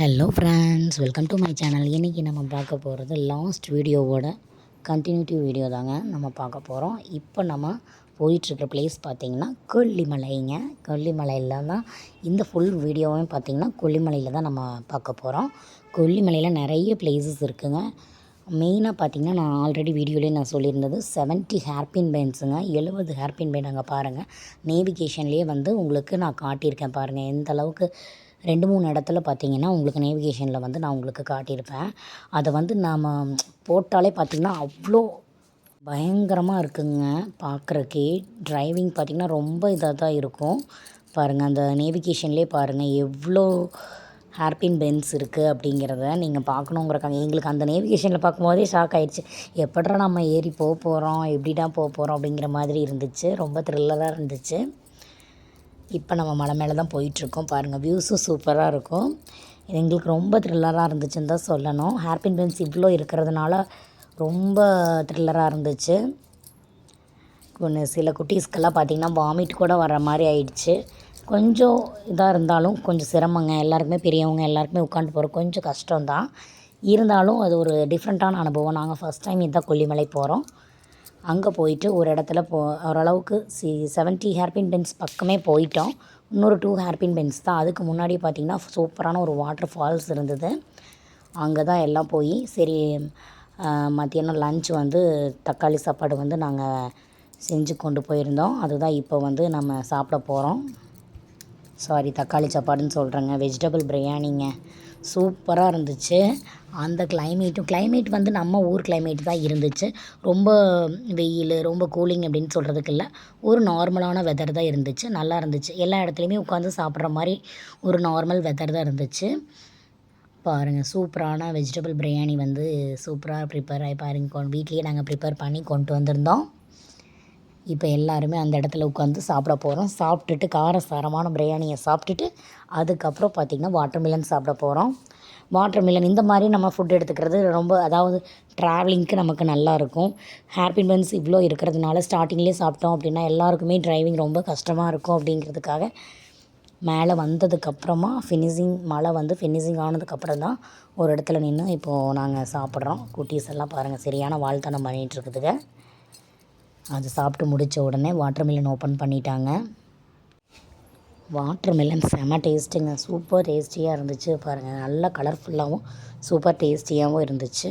Hello friends welcome to my channel இன்றைக்கி நம்ம பார்க்க போகிறது லாஸ்ட் வீடியோவோட கண்டினியூட்டி வீடியோ தாங்க நம்ம பார்க்க போகிறோம் இப்போ நம்ம போயிட்டுருக்க ப்ளேஸ் பார்த்திங்கன்னா கொல்லிமலைங்க. கொல்லிமலையில் தான் இந்த ஃபுல் வீடியோவும் பார்த்திங்கன்னா கொல்லிமலையில் தான் நம்ம பார்க்க போகிறோம் கொல்லிமலையில் நிறைய பிளேசஸ் இருக்குங்க. மெயினாக பார்த்திங்கன்னா நான் ஆல்ரெடி வீடியோலேயே நான் சொல்லியிருந்தது செவன்ட்டி ஹேர்பின் பெயின்ஸுங்க எழுபது ஹேர்பின் பெயின் அங்கே பாருங்கள் நேவிகேஷன்லேயே வந்து உங்களுக்கு நான் காட்டியிருக்கேன் பாருங்கள் எந்த அளவுக்கு ரெண்டு மூணு இடத்துல பார்த்தீங்கன்னா உங்களுக்கு நேவிகேஷனில் வந்து நான் உங்களுக்கு காட்டியிருப்பேன். அதை வந்து நாம் போட்டாலே பார்த்திங்கன்னா அவ்வளோ பயங்கரமாக இருக்குங்க பார்க்குறக்கே. டிரைவிங் பார்த்திங்கன்னா ரொம்ப இதாக தான் இருக்கும். பாருங்கள் அந்த நேவிகேஷன்லேயே பாருங்கள் எவ்வளோ ஹேர்பின் பென்ஸ் இருக்குது அப்படிங்கிறத நீங்கள் பார்க்கணுங்கிறக்காங்க எங்களுக்கு அந்த நேவிகேஷனில் பார்க்கும்போதே ஷாக் ஆகிடுச்சு எப்படா நம்ம ஏறி போக போகிறோம் எப்படிடா போக போகிறோம் அப்படிங்கிற மாதிரி இருந்துச்சு. ரொம்ப த்ரில்லராக இருந்துச்சு. இப்போ நம்ம மலை மேலே தான் போயிட்டுருக்கோம். பாருங்கள் வியூஸும் சூப்பராக இருக்கும். இது எங்களுக்கு ரொம்ப த்ரில்லராக இருந்துச்சுன்னு தான் சொல்லணும். ஹேர்பின் பென்ஸ் இவ்வளோ இருக்கிறதுனால ரொம்ப த்ரில்லராக இருந்துச்சு. ஒன்று சில குட்டீஸ்க்கெல்லாம் பார்த்திங்கன்னா வாமிட் கூட வர மாதிரி ஆயிடுச்சு. கொஞ்சம் இதாக இருந்தாலும் கொஞ்சம் சிரமங்க. எல்லாருக்குமே பெரியவங்க எல்லாருக்குமே உட்காந்து போகிற கொஞ்சம் கஷ்டம்தான். இருந்தாலும் அது ஒரு டிஃப்ரெண்ட்டான அனுபவம். நாங்கள் ஃபஸ்ட் டைம் இதுதான் கொல்லிமலை போகிறோம் அங்கே போயிட்டு ஒரு இடத்துல போ ஓரளவுக்கு சி செவன்ட்டி ஹேர்பின் பென்ஸ் பக்கமே போயிட்டோம். இன்னொரு டூ ஹேர்பின் பென்ஸ் தான். அதுக்கு முன்னாடி பார்த்திங்கன்னா சூப்பரான ஒரு வாட்டர் ஃபால்ஸ் இருந்தது. அங்கே தான் எல்லாம் போய் சரி மத்தியானம் லஞ்ச் வந்து தக்காளி சாப்பாடு வந்து நாங்கள் செஞ்சு கொண்டு போயிருந்தோம். அதுதான் இப்போ வந்து நம்ம சாப்பிட போகிறோம் சாரி தக்காளி சாப்பாடுன்னு சொல்கிறேங்க வெஜிடபிள் பிரியாணிங்க. சூப்பராக இருந்துச்சு. அந்த கிளைமேட்டும் கிளைமேட் வந்து நம்ம ஊர் கிளைமேட் தான் இருந்துச்சு. ரொம்ப வெயில் ரொம்ப கூலிங் அப்படின்னு சொல்கிறதுக்கு இல்லை. ஒரு நார்மலான வெதர் தான் இருந்துச்சு. நல்லா இருந்துச்சு. எல்லா இடத்துலையுமே உட்காந்து சாப்பிட்ற மாதிரி ஒரு நார்மல் வெதர் தான் இருந்துச்சு. பாருங்கள் சூப்பரான வெஜிடபிள் பிரியாணி வந்து சூப்பராக ப்ரிப்பேர் ஆகி பாருங்க. வீட்லேயே நாங்கள் ப்ரிப்பேர் பண்ணி கொண்டு வந்திருந்தோம். இப்போ எல்லாருமே அந்த இடத்துல உட்காந்து சாப்பிட போகிறோம் சாப்பிட்டுட்டு காரசாரமான பிரியாணியை சாப்பிட்டுட்டு அதுக்கப்புறம் பார்த்திங்கன்னா வாட்டர் மிலன் சாப்பிட போகிறோம் வாட்டர் மிலன் இந்த மாதிரி நம்ம ஃபுட் எடுத்துக்கிறது ரொம்ப அதாவது ட்ராவலிங்க்கு நமக்கு நல்லாயிருக்கும் ஹேப்பி பன்ஸ் இவ்வளோ இருக்கிறதுனால ஸ்டார்டிங்லேயே சாப்பிட்டோம் அப்படின்னா எல்லாருக்குமே டிரைவிங் ரொம்ப கஷ்டமாக இருக்கும் அப்படிங்கிறதுக்காக மேலே வந்ததுக்கப்புறமா ஃபினிஷிங் மழை வந்து ஃபினிஷிங் ஆனதுக்கப்புறம் தான் ஒரு இடத்துல நின்று இப்போது நாங்கள் சாப்பிட்றோம். குட்டீஸ் எல்லாம் பாருங்கள் சரியான வாழ்த்தனம் பண்ணிகிட்ருக்குதுங்க அது சாப்பிட்டு முடித்த உடனே வாட்டர் மில்லன் ஓப்பன் பண்ணிட்டாங்க. வாட்டர் மில்லன் செம டேஸ்ட்டுங்க சூப்பர் டேஸ்டியாக இருந்துச்சு. பாருங்கள் நல்லா கலர்ஃபுல்லாகவும் சூப்பர் டேஸ்டியாகவும் இருந்துச்சு.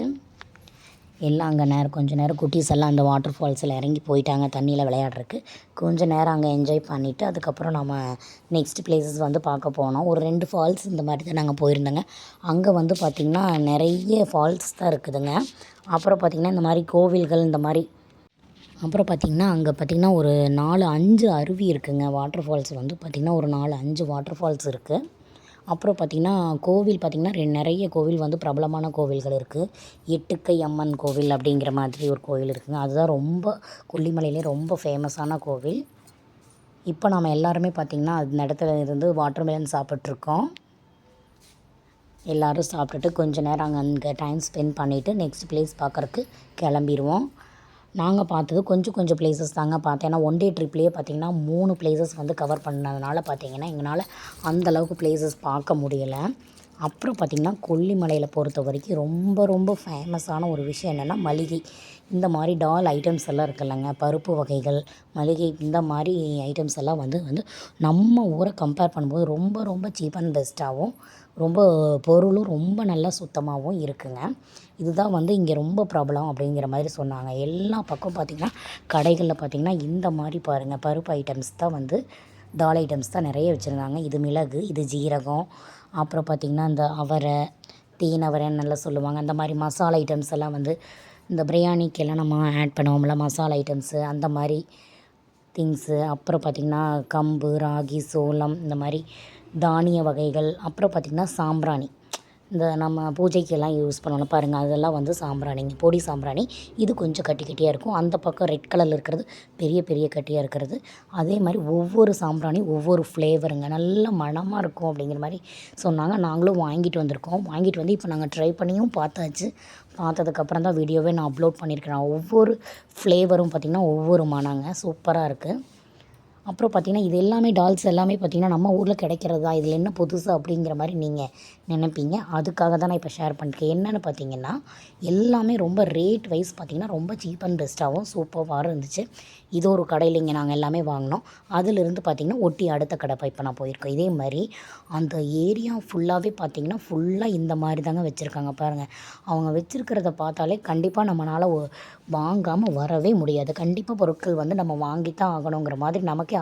எல்லாம் அங்கே நேரம் கொஞ்சம் நேரம் குட்டீஸ் எல்லாம் அந்த வாட்டர் ஃபால்ஸில் இறங்கி போயிட்டாங்க தண்ணியில் விளையாடுறதுக்கு. கொஞ்சம் நேரம் அங்கே என்ஜாய் பண்ணிவிட்டு அதுக்கப்புறம் நம்ம நெக்ஸ்ட் பிளேசஸ் வந்து பார்க்க போனோம். ஒரு ரெண்டு ஃபால்ஸ் இந்த மாதிரி தான் நாங்கள் போயிருந்தோங்க. அங்கே வந்து பார்த்திங்கன்னா நிறைய ஃபால்ஸ் தான் இருக்குதுங்க. அப்புறம் பார்த்திங்கன்னா இந்த மாதிரி கோவில்கள் இந்த மாதிரி அப்புறம் பார்த்திங்கன்னா அங்கே பார்த்திங்கன்னா ஒரு நாலு அஞ்சு அருவி இருக்குதுங்க வாட்டர் ஃபால்ஸ் வந்து பார்த்திங்கன்னா ஒரு நாலு அஞ்சு வாட்டர் ஃபால்ஸ் இருக்குது அப்புறம் பார்த்திங்கன்னா கோவில் பார்த்திங்கன்னா ரெ நிறைய கோவில் வந்து பிரபலமான கோவில்கள் இருக்குது எட்டுக்கை அம்மன் கோவில் அப்படிங்கிற மாதிரி ஒரு கோவில் இருக்குதுங்க அதுதான் ரொம்ப கொல்லிமலையிலே ரொம்ப ஃபேமஸான கோவில். இப்போ நம்ம எல்லாருமே பார்த்திங்கன்னா அந்த இடத்துல இருந்து வாட்டர் மெலன் சாப்பிட்ருக்கோம் எல்லோரும் சாப்பிட்டுட்டு கொஞ்சம் நேரம் அங்கே அங்கே டைம் ஸ்பெண்ட் பண்ணிவிட்டு நெக்ஸ்ட் பிளேஸ் பார்க்குறக்கு கிளம்பிடுவோம் நாங்கள் பார்த்தது கொஞ்சம் கொஞ்சம் பிளேசஸ் தாங்க பார்த்தேன். ஏன்னா ஒன் டே ட்ரிப்லேயே பார்த்திங்கன்னா மூணு பிளேசஸ் வந்து கவர் பண்ணதுனால பார்த்திங்கன்னா எங்களால் அந்தளவுக்கு பிளேசஸ் பார்க்க முடியலை. அப்புறம் பார்த்திங்கன்னா கொல்லிமலையில் பொறுத்த வரைக்கும் ரொம்ப ரொம்ப ஃபேமஸான ஒரு விஷயம் என்னென்னா மளிகை. இந்த மாதிரி டால் ஐட்டம்ஸ் எல்லாம் இருக்குல்லங்க. பருப்பு வகைகள் மளிகை இந்த மாதிரி ஐட்டம்ஸ் எல்லாம் வந்து வந்து நம்ம ஊரை கம்பேர் பண்ணும்போது ரொம்ப ரொம்ப சீப் அண்ட் பெஸ்ட்டாகவும் ரொம்ப பொருளும் ரொம்ப நல்லா சுத்தமாகவும் இருக்குங்க. இதுதான் வந்து இங்கே ரொம்ப ப்ராப்ளம் அப்படிங்கிற மாதிரி சொன்னாங்க. எல்லா பக்கம் பார்த்திங்கன்னா கடைகளில் பார்த்திங்கன்னா இந்த மாதிரி பாருங்கள் பருப்பு ஐட்டம்ஸ் தான் வந்து டால் ஐட்டம்ஸ் தான் நிறைய வச்சுருந்தாங்க. இது மிளகு இது ஜீரகம் அப்புறம் பார்த்திங்கன்னா இந்த அவரை தீனவரைன்னு நல்லா சொல்லுவாங்க. அந்த மாதிரி மசாலா ஐட்டம்ஸ் எல்லாம் வந்து இந்த பிரியாணிக்கெல்லாம் நம்ம ஆட் பண்ணுவோம்ல மசாலா ஐட்டம்ஸு அந்த மாதிரி திங்ஸு அப்புறம் பார்த்திங்கன்னா கம்பு ராகி சோளம் இந்த மாதிரி தானிய வகைகள். அப்புறம் பார்த்திங்கன்னா சாம்பிராணி. இந்த நம்ம பூஜைக்கெல்லாம் யூஸ் பண்ணணும். பாருங்கள் அதெல்லாம் வந்து சாம்பிராணிங்க பொடி சாம்பிராணி. இது கொஞ்சம் கட்டி கட்டியாக இருக்கும். அந்த பக்கம் ரெட் கலரில் இருக்கிறது பெரிய பெரிய கட்டியாக இருக்கிறது. அதே மாதிரி ஒவ்வொரு சாம்பிராணி ஒவ்வொரு ஃப்ளேவருங்க நல்ல மணமாக இருக்கும் அப்படிங்கிற மாதிரி சொன்னாங்க. நாங்களும் வாங்கிட்டு வந்திருக்கோம். வாங்கிட்டு வந்து இப்போ நாங்கள் ட்ரை பண்ணியும் பார்த்தாச்சு. பார்த்ததுக்கப்புறம் தான் வீடியோவே நான் அப்லோட் பண்ணியிருக்கிறேன். ஒவ்வொரு ஃப்ளேவரும் பார்த்திங்கன்னா ஒவ்வொரு மணங்க. சூப்பராக இருக்குது அப்புறம் பார்த்திங்கன்னா இது எல்லாமே டால்ஸ் எல்லாமே பார்த்திங்கன்னா நம்ம ஊரில் கிடைக்கிறது? தான் இதில் என்ன புதுசு அப்படிங்கிற மாதிரி நீங்கள் நினைப்பீங்க. அதுக்காக தான் நான் இப்போ ஷேர் பண்ணிருக்கேன் என்னென்னு பார்த்தீங்கன்னா எல்லாமே ரொம்ப ரேட் வைஸ் பார்த்திங்கன்னா ரொம்ப சீப் அண்ட் பெஸ்ட்டாகவும் சூப்பராக இருந்துச்சு. இது ஒரு கடையில் இங்கே நாங்கள் எல்லாமே வாங்கினோம். அதிலிருந்து பார்த்திங்கன்னா ஒட்டி அடுத்த கடை இப்போ நான் போயிருக்கோம் இதே மாதிரி அந்த ஏரியா ஃபுல்லாகவே பார்த்திங்கன்னா ஃபுல்லாக இந்த மாதிரி தாங்க வச்சுருக்காங்க. பாருங்கள் அவங்க வச்சுருக்கிறத பார்த்தாலே கண்டிப்பாக நம்மளால் வாங்காமல் வரவே முடியாது. கண்டிப்பாக பொருட்கள் வந்து நம்ம வாங்கி தான் ஆகணுங்கிற மாதிரி நமக்கே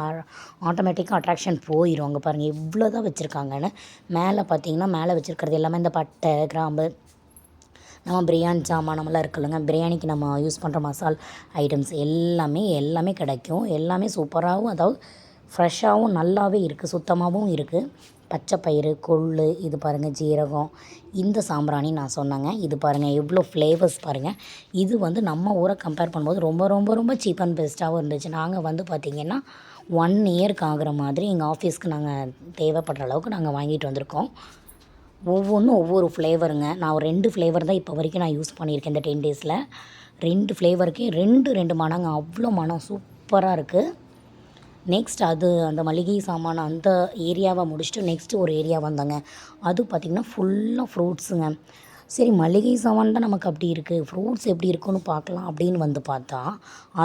ஆட்டோமேட்டிக்காக அட்ராக்ஷன் போயிடும் அங்கே பாருங்கள் எவ்வளோ தான் வச்சுருக்காங்கன்னு. மேலே பார்த்திங்கன்னா மேலே வச்சுருக்கிறது எல்லாமே இந்த பட்டை கிராம்பு நம்ம பிரியாணி சாமானமெல்லாம் இருக்குல்லங்க பிரியாணிக்கு நம்ம யூஸ் பண்ணுற மசால் ஐட்டம்ஸ் எல்லாமே எல்லாமே கிடைக்கும். எல்லாமே சூப்பராகவும் அதாவது ஃப்ரெஷ்ஷாகவும் நல்லாவே இருக்குது சுத்தமாகவும் இருக்குது பச்சை பயிறு கொள்ளு இது பாருங்கள் ஜீரகம் இந்த சாம்பிராணி நான் சொன்னேங்க. இது பாருங்கள் எவ்வளோ ஃப்ளேவர்ஸ் பாருங்கள் இது வந்து நம்ம ஊரை கம்பேர் பண்ணும்போது ரொம்ப ரொம்ப ரொம்ப சீப் அண்ட் பெஸ்ட்டாகவும் இருந்துச்சு. நாங்கள் வந்து பார்த்திங்கன்னா ஒன் இயருக்கு ஆகிற மாதிரி எங்கள் ஆஃபீஸ்க்கு நாங்கள் தேவைப்படுற அளவுக்கு நாங்கள் வாங்கிட்டு வந்திருக்கோம். ஒவ்வொன்றும் ஒவ்வொரு ஃப்ளேவருங்க நான் ஒரு ரெண்டு ஃப்ளேவர் தான் இப்போ வரைக்கும் நான் யூஸ் பண்ணியிருக்கேன் இந்த டென் டேஸில் ரெண்டு ஃப்ளேவருக்கே ரெண்டு ரெண்டு மனங்க அவ்வளோ மனம் சூப்பராக இருக்குது நெக்ஸ்ட் அது அந்த மளிகை சாமான அந்த ஏரியாவை முடிச்சுட்டு நெக்ஸ்ட்டு ஒரு ஏரியா வந்தாங்க. அது பார்த்திங்கன்னா ஃபுல்லாக ஃப்ரூட்ஸுங்க சரி மளிகை சாமான் தான் நமக்கு அப்படி இருக்குது ஃப்ரூட்ஸ் எப்படி இருக்குன்னு பார்க்கலாம் அப்படின்னு வந்து பார்த்தா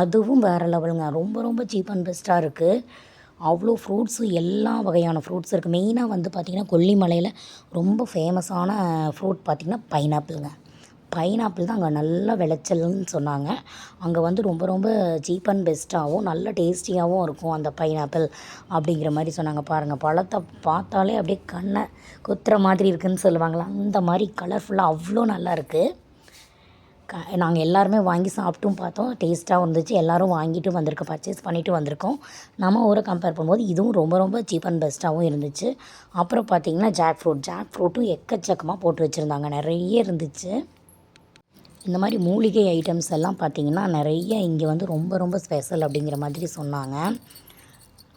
அதுவும் வேறு லெவலுங்க. ரொம்ப ரொம்ப சீப் அண்ட் பெஸ்ட்டாக இருக்குது அவ்வளோ ஃப்ரூட்ஸு எல்லா வகையான ஃப்ரூட்ஸ் இருக்குது மெயினாக வந்து பார்த்திங்கன்னா கொல்லிமலையில் ரொம்ப ஃபேமஸான ஃப்ரூட் பார்த்திங்கன்னா பைனாப்பிளுங்க பைனாப்பிள் தான் அங்கே நல்லா விளைச்சல்னு சொன்னாங்க. அங்கே வந்து ரொம்ப ரொம்ப சீப் அண்ட் பெஸ்ட்டாகவும் நல்ல டேஸ்டியாகவும் இருக்கும் அந்த பைனாப்பிள் அப்படிங்கிற மாதிரி சொன்னாங்க. பாருங்கள் பழத்தை பார்த்தாலே அப்படியே கண்ணை குத்துற மாதிரி இருக்குதுன்னு சொல்லுவாங்களா அந்த மாதிரி கலர்ஃபுல்லாக அவ்வளோ நல்லா இருக்குது க நாங்கள் எல்லாருமே வாங்கி சாப்பிட்டும் பார்த்தோம். டேஸ்ட்டாகவும் இருந்துச்சு. எல்லோரும் வாங்கிட்டு வந்திருக்கோம் பர்ச்சேஸ் பண்ணிவிட்டு வந்திருக்கோம். நம்ம ஊரை கம்பேர் பண்ணும்போது இதுவும் ரொம்ப ரொம்ப சீப் அண்ட் பெஸ்ட்டாகவும் இருந்துச்சு. அப்புறம் பார்த்திங்கன்னா ஜாக் ஃப்ரூட் ஜாக் ஃப்ரூட்டும் எக்கச்சக்கமாக போட்டு வச்சுருந்தாங்க. நிறைய இருந்துச்சு. இந்த மாதிரி மூலிகை ஐட்டம்ஸ் எல்லாம் பார்த்திங்கன்னா நிறைய இங்கே வந்து ரொம்ப ரொம்ப ஸ்பெஷல் அப்படிங்கிற மாதிரி சொன்னாங்க.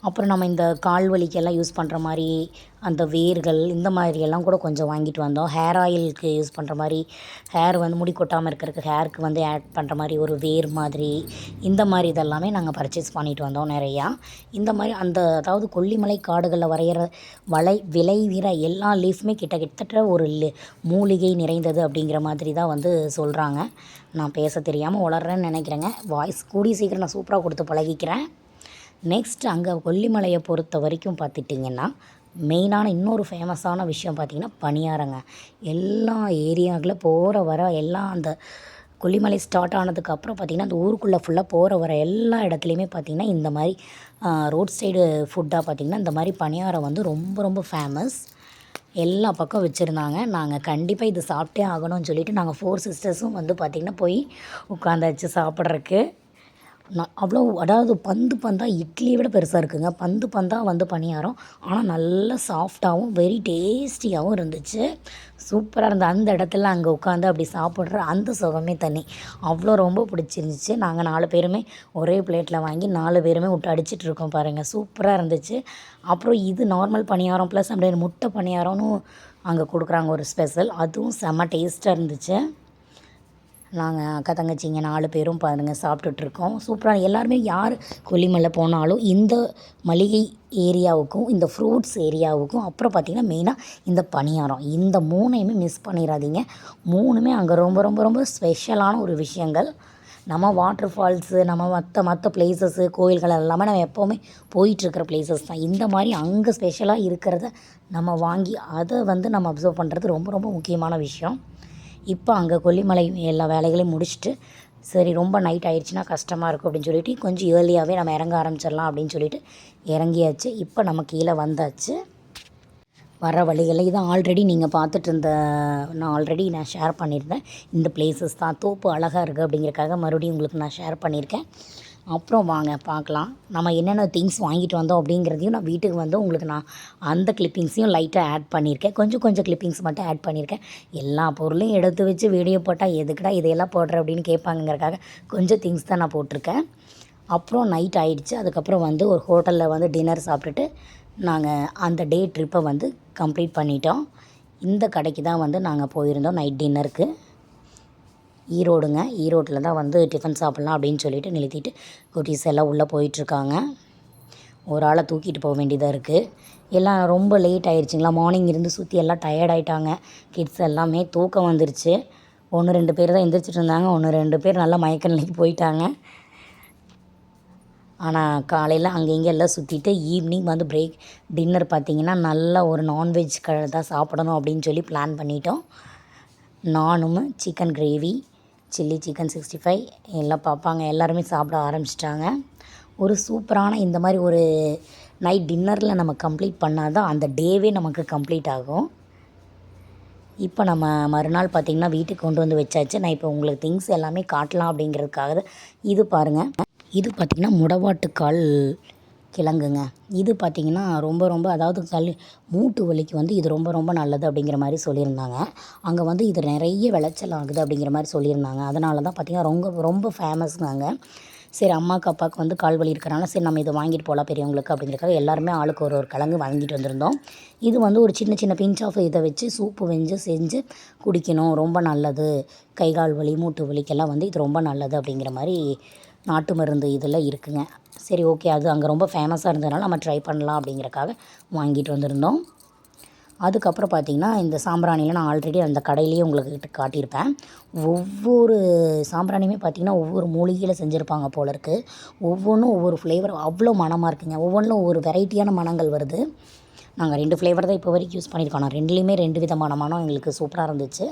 அப்புறம் நம்ம இந்த கால் வலிக்கெல்லாம் யூஸ் பண்ணுற மாதிரி அந்த வேர்கள் இந்த மாதிரியெல்லாம் கூட கொஞ்சம் வாங்கிட்டு வந்தோம். ஹேர் ஆயிலுக்கு யூஸ் பண்ணுற மாதிரி ஹேர் வந்து முடி கொட்டாமல் இருக்கிறதுக்கு ஹேருக்கு வந்து ஆட் பண்ணுற மாதிரி ஒரு வேர் மாதிரி இந்த மாதிரி இதெல்லாமே நாங்கள் பர்ச்சேஸ் பண்ணிட்டு வந்தோம் நிறையா. இந்த மாதிரி அந்த அதாவது கொல்லிமலை காடுகளில் வரைகிற வளை விளைவிற எல்லா லீஃப்மே கிட்ட கிட்டத்தட்ட ஒரு மூலிகை நிறைந்தது அப்படிங்கிற மாதிரி தான் வந்து சொல்கிறாங்க நான் பேச தெரியாமல் உளர்றேன்னு நினைக்கிறேங்க. வாய்ஸ் கூடி சீக்கிரம் நான் சூப்பராக கொடுத்து பழகிக்கிறேன். நெக்ஸ்ட் அங்கே கொல்லிமலையை பொறுத்த வரைக்கும் பார்த்துட்டிங்கன்னா மெயினான இன்னொரு ஃபேமஸான விஷயம் பார்த்திங்கன்னா பணியாரங்க எல்லா ஏரியாவில் போகிற வர எல்லாம் அந்த கொல்லிமலை ஸ்டார்ட் ஆனதுக்கப்புறம் பார்த்திங்கன்னா அந்த ஊருக்குள்ளே ஃபுல்லாக போகிற வர எல்லா இடத்துலையுமே பார்த்திங்கன்னா இந்த மாதிரி ரோட் சைடு ஃபுட்டாக பார்த்திங்கன்னா இந்த மாதிரி பணியாரம் வந்து ரொம்ப ரொம்ப ஃபேமஸ் எல்லா பக்கம் வச்சுருந்தாங்க. நாங்கள் கண்டிப்பாக இது சாப்பிட்டே ஆகணும்னு சொல்லிவிட்டு நாங்கள் ஃபோர் சிஸ்டர்ஸும் வந்து பார்த்திங்கன்னா போய் உட்காந்தாச்சு சாப்பிட்றக்கு நான் அவ்வளோ அதாவது பந்து பந்தாக இட்லியை விட பெருசாக இருக்குதுங்க பந்து பந்தாக வந்து பணியாரம். ஆனால் நல்லா சாஃப்டாகவும் வெரி டேஸ்டியாகவும் இருந்துச்சு. சூப்பராக இருந்தது. அந்த இடத்துல அங்கே உட்காந்து அப்படி சாப்பிட்ற அந்த சுகமே தனி. அவ்வளோ ரொம்ப பிடிச்சிருந்துச்சு. நாங்கள் நாலு பேருமே ஒரே பிளேட்டில் வாங்கி நாலு பேருமே விட்டு அடிச்சிட்டு இருக்கோம் பாருங்கள் சூப்பராக இருந்துச்சு. அப்புறம் இது நார்மல் பணியாரம் ப்ளஸ் அப்படியே முட்டை பணியாரம்னு அங்கே கொடுக்குறாங்க ஒரு ஸ்பெஷல் அதுவும் செம்ம டேஸ்ட்டாக இருந்துச்சு. நாங்கள் அக்கா தங்கச்சிங்க நாலு பேரும் பாருங்கள் சாப்பிட்டுட்ருக்கோம். சூப்பராக எல்லாருமே யார் கொல்லிமலை போனாலும் இந்த மளிகை ஏரியாவுக்கும் இந்த ஃப்ரூட்ஸ் ஏரியாவுக்கும் அப்புறம் பார்த்திங்கன்னா மெயினாக இந்த பணியாரம். இந்த மூணையுமே மிஸ் பண்ணிடாதீங்க மூணுமே அங்கே ரொம்ப ரொம்ப ரொம்ப ஸ்பெஷலான ஒரு விஷயங்கள். நம்ம வாட்டர் ஃபால்ஸு நம்ம மற்ற மற்ற பிளேசஸ்ஸு கோயில்கள் எல்லாமே நம்ம எப்போவுமே போயிட்டுருக்கிற பிளேசஸ் தான். இந்த மாதிரி அங்கே ஸ்பெஷலாக இருக்கிறத நம்ம வாங்கி அதை வந்து நம்ம அப்சர்வ் பண்ணுறது ரொம்ப ரொம்ப முக்கியமான விஷயம். இப்போ அங்கே கொல்லிமலை எல்லா வேலைகளையும் முடிச்சுட்டு சரி ரொம்ப நைட் ஆயிடுச்சுன்னா கஷ்டமாக இருக்கும் அப்படின்னு சொல்லிட்டு கொஞ்சம் ஏர்லியாகவே நம்ம இறங்க ஆரம்பிச்சிடலாம் அப்படின்னு சொல்லிட்டு இறங்கியாச்சு. இப்போ நம்ம கீழே வந்தாச்சு. வர வழிகளில் இதான் ஆல்ரெடி நீங்கள் பார்த்துட்டு இருந்த நான் ஆல்ரெடி நான் ஷேர் பண்ணியிருந்தேன். இந்த பிளேசஸ் தான் தோப்பு அழகாக இருக்குது அப்படிங்கிறக்காக மறுபடியும் உங்களுக்கு நான் ஷேர் பண்ணியிருக்கேன். அப்புறம் வாங்க பார்க்கலாம். நம்ம என்னென்ன திங்ஸ் வாங்கிட்டு வந்தோம் அப்படிங்கிறதையும் நான் வீட்டுக்கு வந்து உங்களுக்கு நான் அந்த கிளிப்பிங்ஸையும் லைட்டாக ஆட் பண்ணியிருக்கேன். கொஞ்சம் கொஞ்சம் கிளிப்பிங்ஸ் மட்டும் ஆட் பண்ணியிருக்கேன். எல்லா பொருளையும் எடுத்து வச்சு வீடியோ போட்டால் எதுக்கடா இதையெல்லாம் போடுற அப்படின்னு கேட்பாங்கங்கிறக்காக கொஞ்சம் திங்ஸ் தான் நான் போட்டிருக்கேன். அப்புறம் நைட் ஆகிடுச்சு அதுக்கப்புறம் வந்து ஒரு ஹோட்டலில் வந்து டின்னர் சாப்பிட்டுட்டு நாங்கள் அந்த டே ட்ரிப்பை வந்து கம்ப்ளீட் பண்ணிட்டோம். இந்த கடைக்கு தான் வந்து நாங்கள் போயிருந்தோம் நைட் டின்னருக்கு ஈரோடுங்க. ஈரோட்டில் தான் வந்து டிஃபன் சாப்பிட்லாம் அப்படின்னு சொல்லிட்டு நிறுத்திட்டு குட்டீஸ் எல்லாம் உள்ளே போயிட்டுருக்காங்க. ஒரு ஆளை தூக்கிட்டு போக வேண்டியதாக இருக்குது எல்லாம் ரொம்ப லேட் ஆயிடுச்சுங்களா மார்னிங் இருந்து சுற்றி எல்லாம் டயர்ட் ஆகிட்டாங்க கிட்ஸ் எல்லாமே தூக்கம் வந்துருச்சு. ஒன்று ரெண்டு பேர் தான் எந்திரிச்சிட்டு இருந்தாங்க. ஒன்று ரெண்டு பேர் நல்லா மயக்க நிலைக்கு போயிட்டாங்க. ஆனால் காலையில் அங்கே இங்கே எல்லாம் சுற்றிட்டு ஈவினிங் வந்து பிரேக் டின்னர் பார்த்தீங்கன்னா நல்லா ஒரு நான்வெஜ் க தான் சாப்பிடணும் அப்படின்னு சொல்லி பிளான் பண்ணிட்டோம். நானும் chicken gravy chilli chicken sixty five எல்லாம் பார்ப்பாங்க. எல்லாருமே சாப்பிட ஆரம்பிச்சிட்டாங்க. ஒரு சூப்பரான இந்த மாதிரி ஒரு நைட் டின்னரில் நம்ம கம்ப்ளீட் பண்ணால் தான் அந்த டேவே நமக்கு கம்ப்ளீட் ஆகும். இப்போ நம்ம மறுநாள் பார்த்திங்கன்னா வீட்டுக்கு கொண்டு வந்து வச்சாச்சு. நான் இப்போ உங்களுக்கு திங்ஸ் எல்லாமே காட்டலாம் அப்படிங்கிறதுக்காக இது பாருங்கள் இது பார்த்திங்கன்னா முடவாட்டுக்கால் கிழங்குங்க. இது பார்த்திங்கன்னா ரொம்ப ரொம்ப அதாவது கல் மூட்டு வலிக்கு வந்து இது ரொம்ப ரொம்ப நல்லது அப்படிங்கிற மாதிரி சொல்லியிருந்தாங்க. அங்கே வந்து இது நிறைய விளைச்சல் ஆகுது அப்படிங்கிற மாதிரி சொல்லியிருந்தாங்க. அதனால தான் பார்த்திங்கன்னா ரொம்ப ரொம்ப ஃபேமஸ்னாங்க சரி அம்மாவுக்கு அப்பாவுக்கு வந்து கால் வலி இருக்கிறனால சரி நம்ம இதை வாங்கிட்டு போகலாம் பெரியவங்களுக்கு அப்படிங்கிறக்காக எல்லாருமே ஆளுக்கு ஒரு ஒரு கிழங்கு வாங்கிட்டு வந்திருந்தோம். இது வந்து ஒரு சின்ன சின்ன பிஞ்ச் ஆஃப் இதை வச்சு சூப்பு வெஞ்சு செஞ்சு குடிக்கணும். ரொம்ப நல்லது. கை கால் வலி மூட்டு வலிக்கெல்லாம் வந்து இது ரொம்ப நல்லது அப்படிங்கிற மாதிரி நாட்டு மருந்து இதெல்லாம் இருக்குங்க. சரி ஓகே. அது அங்கே ரொம்ப ஃபேமஸாக இருந்ததுனால நம்ம ட்ரை பண்ணலாம் அப்படிங்கிறக்காக வாங்கிட்டு வந்திருந்தோம். அதுக்கப்புறம் பார்த்திங்கன்னா இந்த சாம்பிராணியில் நான் ஆல்ரெடி அந்த கடையிலேயே உங்களுக்கு காட்டியிருப்பேன். ஒவ்வொரு சாம்பிராணியுமே பார்த்திங்கன்னா ஒவ்வொரு மூலிகையில் செஞ்சுருப்பாங்க போல இருக்குது ஒவ்வொன்றும் ஒவ்வொரு ஃப்ளேவர் அவ்வளோ மணமாக இருக்குங்க. ஒவ்வொன்றும் ஒவ்வொரு வெரைட்டியான மணங்கள் வருது. நாங்கள் ரெண்டு ஃப்ளேவர் தான் இப்போ வரைக்கும் யூஸ் பண்ணியிருக்கோம். ரெண்டுலேயுமே ரெண்டு விதமான மனம் எங்களுக்கு சூப்பராக இருந்துச்சு.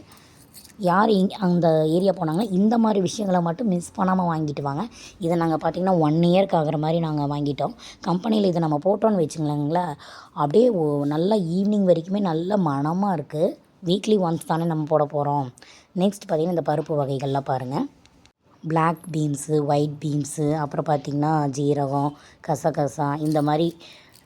யார் இங் அந்த ஏரியா போனாங்கன்னா இந்த மாதிரி விஷயங்களை மட்டும் மிஸ் பண்ணாமல் வாங்கிட்டு வாங்க. இதை நாங்கள் பார்த்திங்கன்னா ஒன் இயர்க்கு ஆகிற மாதிரி நாங்கள் வாங்கிட்டோம். கம்பெனியில் இதை நம்ம போட்டோன்னு வச்சுங்களேங்களா அப்படியே ஓ நல்லா ஈவினிங் வரைக்குமே நல்ல மணமாக இருக்குது வீக்லி ஒன்ஸ் தானே நம்ம போட போகிறோம் நெக்ஸ்ட் பார்த்திங்கன்னா இந்த பருப்பு வகைகள்லாம் பாருங்கள் பிளாக் பீன்ஸு ஒயிட் பீன்ஸு அப்புறம் பார்த்திங்கன்னா ஜீரகம் கசகசா இந்த மாதிரி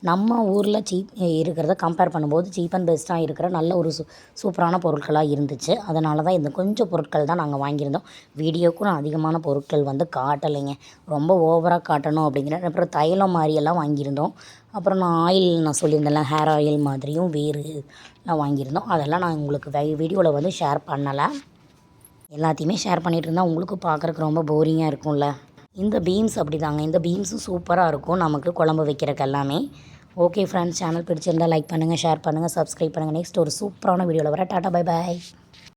நம்ம ஊரில் சீப் இருக்கிறத கம்பேர் பண்ணும்போது சீப் அண்ட் பெஸ்ட்டாக இருக்கிற நல்ல ஒரு சூ சூப்பரான பொருட்களாக இருந்துச்சு. அதனால தான் இந்த கொஞ்சம் பொருட்கள் தான் நாங்கள் வாங்கியிருந்தோம். வீடியோக்கும் நான் அதிகமான பொருட்கள் வந்து காட்டலைங்க. ரொம்ப ஓவராக காட்டணும் அப்படிங்கிற அப்புறம் தைலம் மாதிரியெல்லாம் வாங்கியிருந்தோம். அப்புறம் நான் ஆயில் நான் சொல்லியிருந்தேன்ல ஹேர் ஆயில் மாதிரியும் வேறு எல்லாம் வாங்கியிருந்தோம். அதெல்லாம் நான் உங்களுக்கு வீடியோவில் வந்து ஷேர் பண்ணலை. எல்லாத்தையுமே ஷேர் பண்ணிகிட்டு இருந்தால் உங்களுக்கு பார்க்குறக்கு ரொம்ப போரிங்காக இருக்கும்ல. இந்த பீன்ஸ் அப்படி தாங்க இந்த பீன்ஸும் சூப்பராக இருக்கும். நமக்கு குழம்பு வைக்கிறக்கு எல்லாமே. ஓகே ஃப்ரெண்ட்ஸ் சேனல் பிடிச்சிருந்தால் லைக் பண்ணுங்கள் ஷேர் பண்ணுங்கள் சப்ஸ்கிரைப் பண்ணுங்கள் நெக்ஸ்ட் ஒரு சூப்பரான வீடியோவில் வர டாட்டா பை பாய்